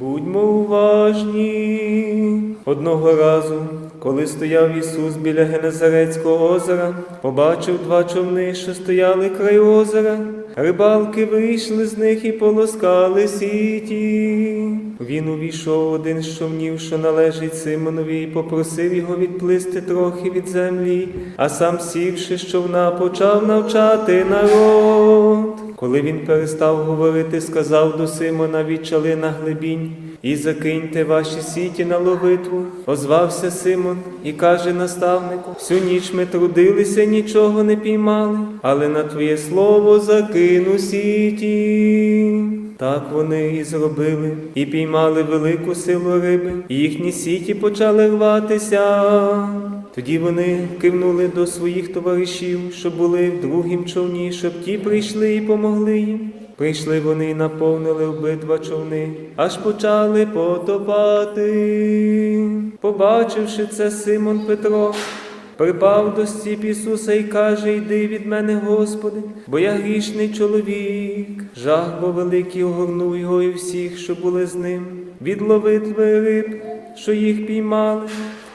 Будьмо уважні. Одного разу, коли стояв Ісус біля Генезарецького озера, побачив два човни, що стояли край озера. Рибалки вийшли з них і полоскали сіті. Він увійшов один з човнів, що належить Симонові, і попросив його відплисти трохи від землі, а сам сівши з човна, почав навчати народ. Коли він перестав говорити, сказав до Симона відчали на глибінь і закиньте ваші сіті на ловитву. Озвався Симон і каже наставнику: всю ніч ми трудилися, нічого не піймали, але на твоє слово закину сіті. Так вони і зробили, і піймали велику силу риби, і їхні сіті почали рватися. Тоді вони кивнули до своїх товаришів, що були в другім човні, щоб ті прийшли і помогли їм. Прийшли вони і наповнили обидва човни, аж почали потопати. Побачивши це, Симон Петро припав до стіп Ісуса і каже: Йди від мене, Господи, бо я грішний чоловік. Жах бо великий огорнув його і всіх, що були з ним, від ловитви риб, що їх піймали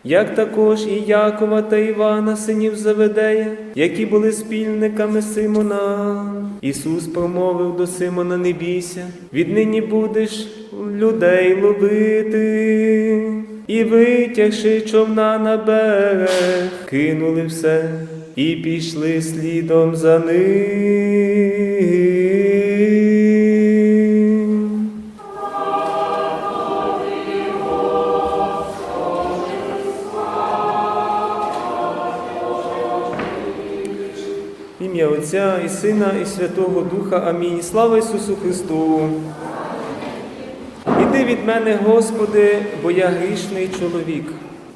як також і Якова та Івана, синів Заведея, які були спільниками Симона. Ісус промовив до Симона: Не бійся, віднині будеш людей ловити. І витягши човна на берег, кинули все і пішли слідом за ним. Ім'я Отця і Сина, і Святого Духа. Амінь. Слава Ісусу Христу! Іди від мене, Господи, бо я грішний чоловік.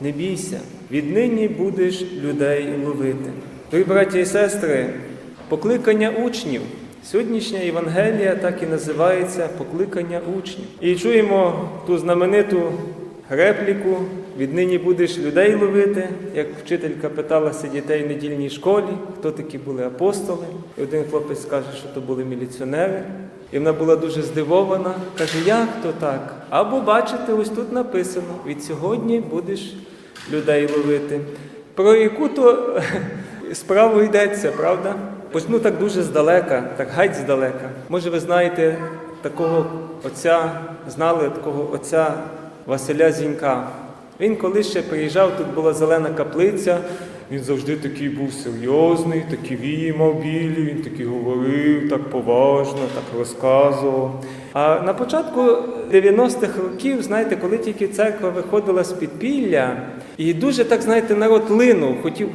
Не бійся, віднині будеш людей ловити. Дорогі браття і сестри, покликання учнів. Сьогоднішня Євангелія так і називається покликання учнів. І чуємо ту знамениту репліку віднині будеш людей ловити, як вчителька питалася дітей в недільній школі, хто такі були апостоли. І один хлопець скаже, що то були міліціонери. І вона була дуже здивована, каже, як то так? Або бачите, ось тут написано: від сьогодні будеш людей ловити. Про яку то справу йдеться, правда? Почну так дуже здалека, так геть здалека. Може, ви знаєте такого отця, знали такого отця Василя Зінька. Він коли ще приїжджав, тут була зелена каплиця, він завжди такий був серйозний, такі вії мав білі, він такий говорив, так поважно, так розказував. А на початку 90-х років, знаєте, коли тільки церква виходила з підпілля, і дуже так, знаєте, народ линув, хотів,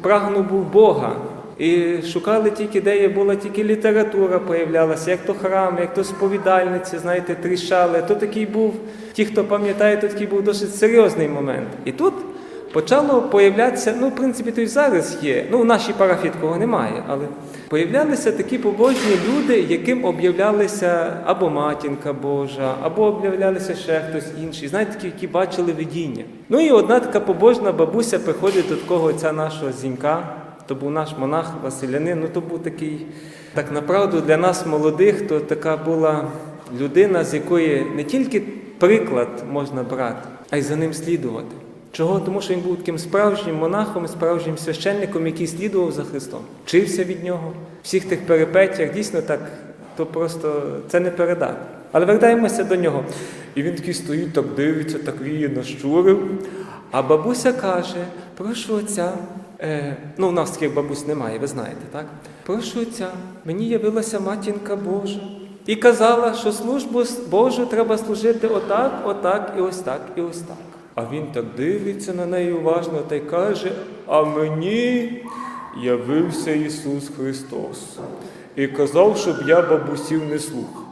прагнув був Бога. І шукали тільки, де є була тільки література появлялася, як то храм, як то сповідальниці, знаєте, тріщали. То такий був, ті, хто пам'ятає, то такий був досить серйозний момент. І тут почало появлятися, ну, в принципі, то й зараз є. Ну, в нашій парафії такого немає, але появлялися такі побожні люди, яким об'являлися або матінка Божа, або об'являлися ще хтось інший. Знаєте, такі, які бачили видіння. Ну і одна така побожна бабуся приходить до такого отця нашого зінька. То був наш монах Василянин, ну то був такий, так направду для нас молодих, то така була людина, з якої не тільки приклад можна брати, а й за ним слідувати. Чого? Тому що він був таким справжнім монахом, справжнім священником, який слідував за Христом, вчився від нього. Всіх тих перипетіях дійсно так, то просто це не передати. Але вертаємося до нього. І він такий стоїть, так дивиться, так віє, нащурив. А бабуся каже: прошу отця. Е, ну, у нас таких бабусь немає, ви знаєте, так? Прошу мені явилася матінка Божа і казала, що службу Божу треба служити отак, отак і ось так, і ось так. А він так дивиться на неї уважно та й каже: А мені явився Ісус Христос і казав, щоб я бабусів не слухав.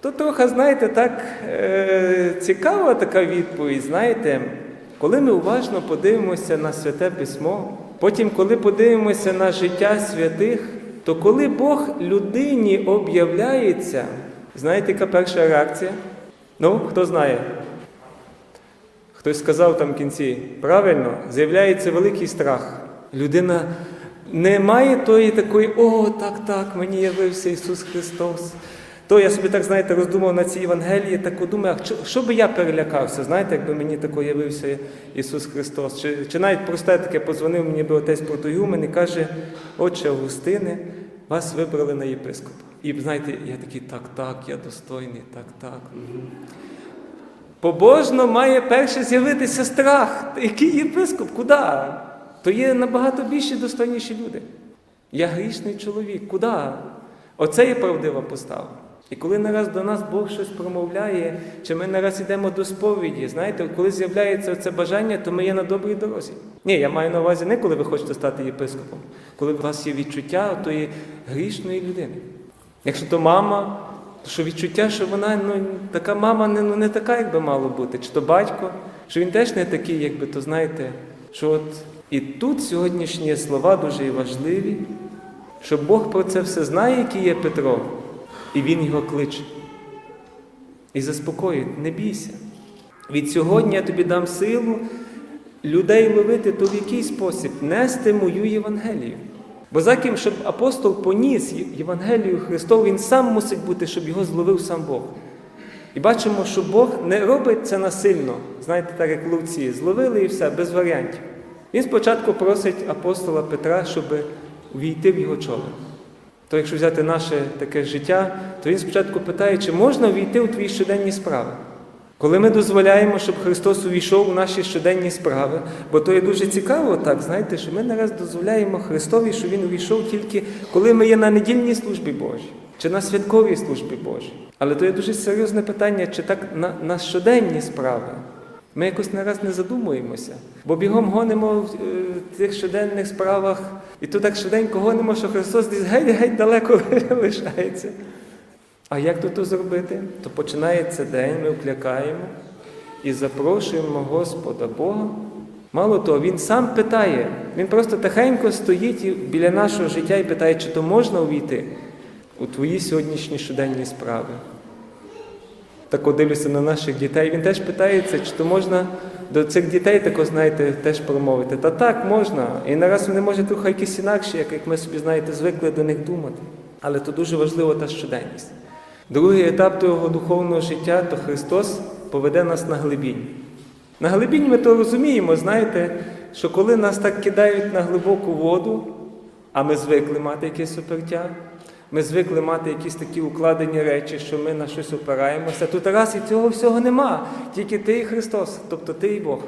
То трохи, знаєте, так е, цікава така відповідь, знаєте. Коли ми уважно подивимося на святе письмо, потім, коли подивимося на життя святих, то коли Бог людині об'являється, знаєте, яка перша реакція? Ну, хто знає? Хтось сказав там в кінці, правильно, з'являється великий страх. Людина не має тої такої, о, так, так, мені явився Ісус Христос. То я собі так, знаєте, роздумав на цій Євангелії, так думаю, що, би я перелякався, знаєте, якби мені тако явився Ісус Христос. Чи, чи навіть просте таке позвонив мені би отець Протоюмен і каже, отче Августине, вас вибрали на єпископа. І знаєте, я такий, так, так, я достойний, так, так. Побожно має перше з'явитися страх. Який єпископ? Куди? То є набагато більші достойніші люди. Я грішний чоловік. Куди? Оце є правдива постава. І коли нараз до нас Бог щось промовляє, чи ми нараз йдемо до сповіді, знаєте, коли з'являється це бажання, то ми є на добрій дорозі. Ні, я маю на увазі не коли ви хочете стати єпископом, коли у вас є відчуття тої грішної людини. Якщо то мама, то що відчуття, що вона ну, така мама не, ну, не така, як би мало бути, чи то батько, що він теж не такий, якби то знаєте, що от і тут сьогоднішні слова дуже важливі, що Бог про це все знає, який є Петро, і Він його кличе. І заспокоює, не бійся. Від сьогодні я тобі дам силу людей ловити, то в який спосіб нести мою Євангелію. Бо за ким, щоб апостол поніс Євангелію Христову, він сам мусить бути, щоб його зловив сам Бог. І бачимо, що Бог не робить це насильно, знаєте, так як ловці, зловили і все, без варіантів. Він спочатку просить апостола Петра, щоб увійти в його чоло. То якщо взяти наше таке життя, то він спочатку питає, чи можна увійти у твої щоденні справи. Коли ми дозволяємо, щоб Христос увійшов у наші щоденні справи, бо то є дуже цікаво, так, знаєте, що ми нараз дозволяємо Христові, що Він увійшов тільки коли ми є на недільній службі Божій чи на святковій службі Божій. Але то є дуже серйозне питання, чи так на, на щоденні справи. Ми якось нараз не задумуємося, бо бігом гонимо в е, тих щоденних справах, і то так швиденько гонимо, що Христос десь геть-геть далеко лишається. А як то зробити? То починається день, ми вклякаємо і запрошуємо Господа Бога. Мало того, Він сам питає, Він просто тихенько стоїть біля нашого життя і питає, чи то можна увійти у твої сьогоднішні щоденні справи. Так от дивлюся на наших дітей, він теж питається, чи то можна до цих дітей тако, знаєте, теж промовити. Та так, можна. І нараз вони можуть трохи якісь інакше, як, як ми собі, знаєте, звикли до них думати. Але то дуже важливо та щоденність. Другий етап того духовного життя то Христос поведе нас на глибінь. На глибінь ми то розуміємо, знаєте, що коли нас так кидають на глибоку воду, а ми звикли мати якесь опертя, ми звикли мати якісь такі укладені речі, що ми на щось опираємося. Тут раз і цього всього нема. Тільки ти і Христос, тобто ти і Бог.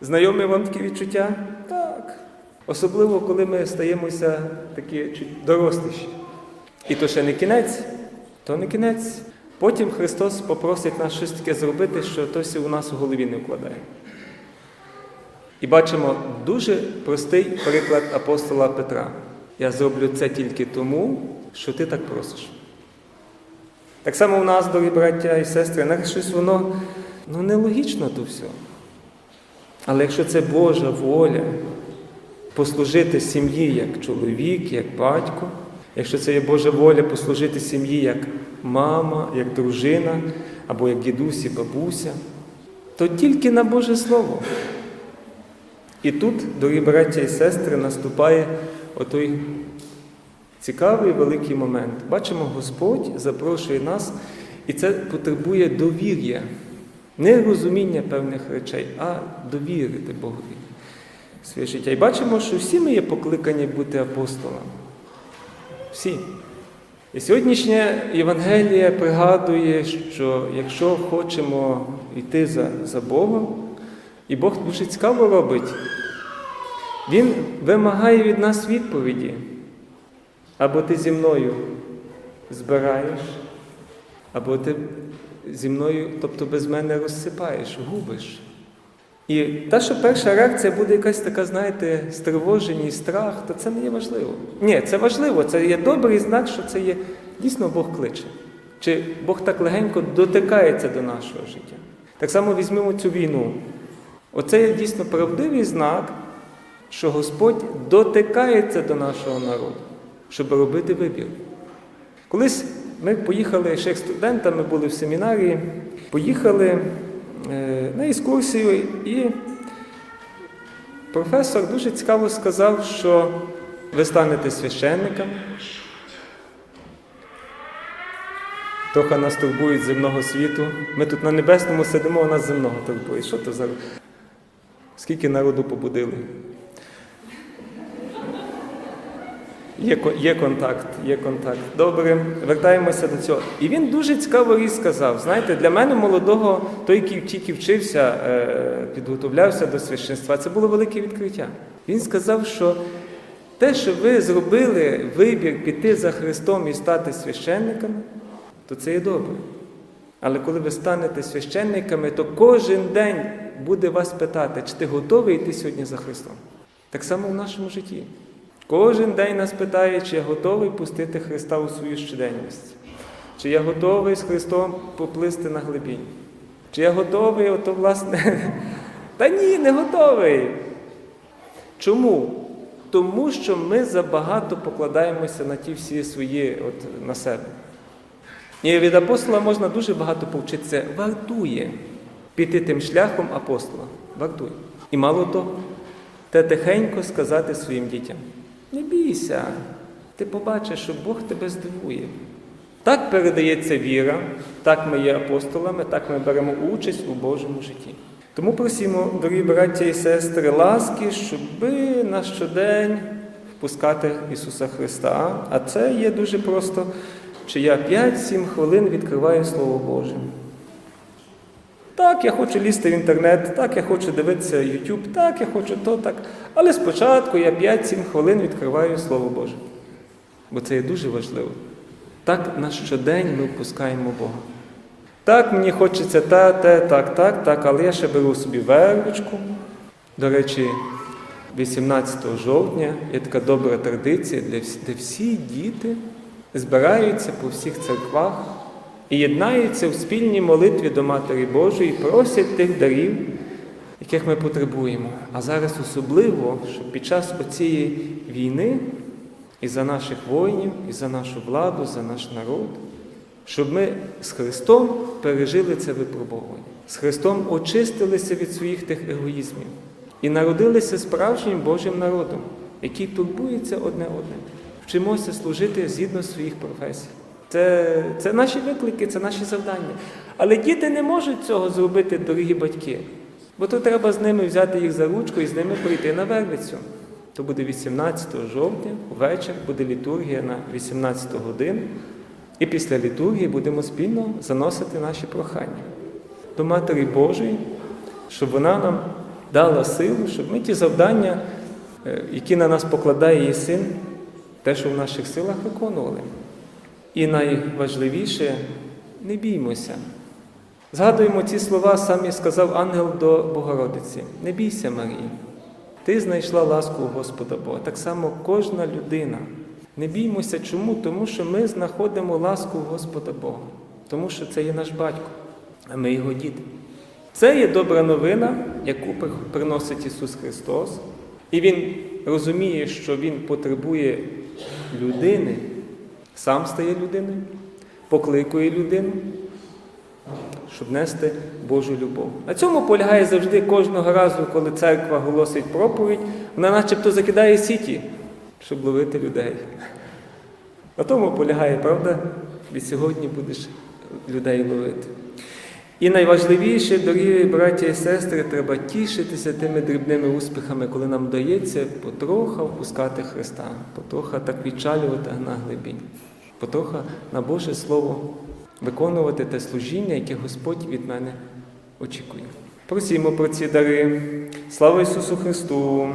Знайомі вам такі відчуття? Так. Особливо, коли ми стаємося такі доросліші. І то ще не кінець, то не кінець. Потім Христос попросить нас щось таке зробити, що тось у нас у голові не вкладає. І бачимо дуже простий приклад апостола Петра. Я зроблю це тільки тому, що ти так просиш. Так само в нас, дорогі браття і сестри, навіть щось воно ну, нелогічно то все. Але якщо це Божа воля послужити сім'ї як чоловік, як батько, якщо це є Божа воля послужити сім'ї як мама, як дружина, або як дідусь і бабуся, то тільки на Боже Слово. І тут, дорогі браття і сестри, наступає отой цікавий великий момент. Бачимо, Господь запрошує нас, і це потребує довір'я, не розуміння певних речей, а довірити Богові своє життя. І бачимо, що всі ми є покликані бути апостолами. Всі. І сьогоднішня Євангелія пригадує, що якщо хочемо йти за, за Богом, і Бог дуже цікаво робить, Він вимагає від нас відповіді. Або ти зі мною збираєш, або ти зі мною, тобто без мене розсипаєш, губиш. І та, що перша реакція буде якась така, знаєте, стривоженість, страх, то це не є важливо. Ні, це важливо, це є добрий знак, що це є дійсно Бог кличе. Чи Бог так легенько дотикається до нашого життя. Так само візьмемо цю війну. Оце є дійсно правдивий знак, що Господь дотикається до нашого народу, щоб робити вибір. Колись ми поїхали ще як студентами, були в семінарії, поїхали е, на екскурсію, і професор дуже цікаво сказав, що ви станете священниками. Трохи нас турбують земного світу. Ми тут на небесному сидимо, а нас земного турбує. Що то за скільки народу побудили? Є, є контакт, є контакт. Добре, вертаємося до цього. І він дуже цікаву річ сказав. Знаєте, для мене молодого, той, який тільки вчився, е, підготовлявся до священства, це було велике відкриття. Він сказав, що те, що ви зробили вибір піти за Христом і стати священниками, то це є добре. Але коли ви станете священниками, то кожен день буде вас питати, чи ти готовий йти сьогодні за Христом. Так само в нашому житті. Кожен день нас питає, чи я готовий пустити Христа у свою щоденність, чи я готовий з Христом поплисти на глибінь, чи я готовий, ото власне. Та ні, не готовий. Чому? Тому що ми забагато покладаємося на ті всі свої от, на себе. І від апостола можна дуже багато повчитися. Вартує піти тим шляхом апостола. Вартує. І мало того, те тихенько сказати своїм дітям: не бійся, ти побачиш, що Бог тебе здивує. Так передається віра, так ми є апостолами, так ми беремо участь у Божому житті. Тому просимо, дорогі браття і сестри, ласки, щоби на щодень впускати Ісуса Христа. А це є дуже просто, чи я 5-7 хвилин відкриваю Слово Боже. Так, я хочу лізти в інтернет, так, я хочу дивитися YouTube, так, я хочу то, так. Але спочатку я 5-7 хвилин відкриваю Слово Боже. Бо це є дуже важливо. Так на щодень ми впускаємо Бога. Так, мені хочеться те, те, так, так, так, але я ще беру собі вервочку. До речі, 18 жовтня є така добра традиція, де всі, діти збираються по всіх церквах і єднаються в спільній молитві до Матері Божої, і просять тих дарів, яких ми потребуємо. А зараз особливо, щоб під час оцієї війни і за наших воїнів, і за нашу владу, за наш народ, щоб ми з Христом пережили це випробовування, з Христом очистилися від своїх тих егоїзмів і народилися справжнім Божим народом, який турбується одне одним. Вчимося служити згідно своїх професій. Це, це наші виклики, це наші завдання. Але діти не можуть цього зробити, дорогі батьки. Бо то треба з ними взяти їх за ручку і з ними прийти на Вервицю. То буде 18 жовтня, вечір, буде літургія на 18 годину. І після літургії будемо спільно заносити наші прохання до Матері Божої, щоб вона нам дала силу, щоб ми ті завдання, е, які на нас покладає її син, те, що в наших силах виконували. І найважливіше не біймося. Згадуємо ці слова, самі сказав ангел до Богородиці: Не бійся, Марії, ти знайшла ласку у Господа Бога. Так само кожна людина. Не біймося чому? Тому що ми знаходимо ласку у Господа Бога, тому що це є наш батько, а ми його діти. Це є добра новина, яку при- приносить Ісус Христос, і Він розуміє, що Він потребує людини, сам стає людиною, покликує людину, щоб нести Божу любов. На цьому полягає завжди кожного разу, коли церква голосить проповідь, вона начебто закидає сіті, щоб ловити людей. На тому полягає, правда? Від сьогодні будеш людей ловити. І найважливіше, дорогі браті і сестри, треба тішитися тими дрібними успіхами, коли нам вдається потроха впускати Христа, потроха так відчалювати на глибінь, потроха на Боже Слово виконувати те служіння, яке Господь від мене очікує. Просімо про ці дари. Слава Ісусу Христу!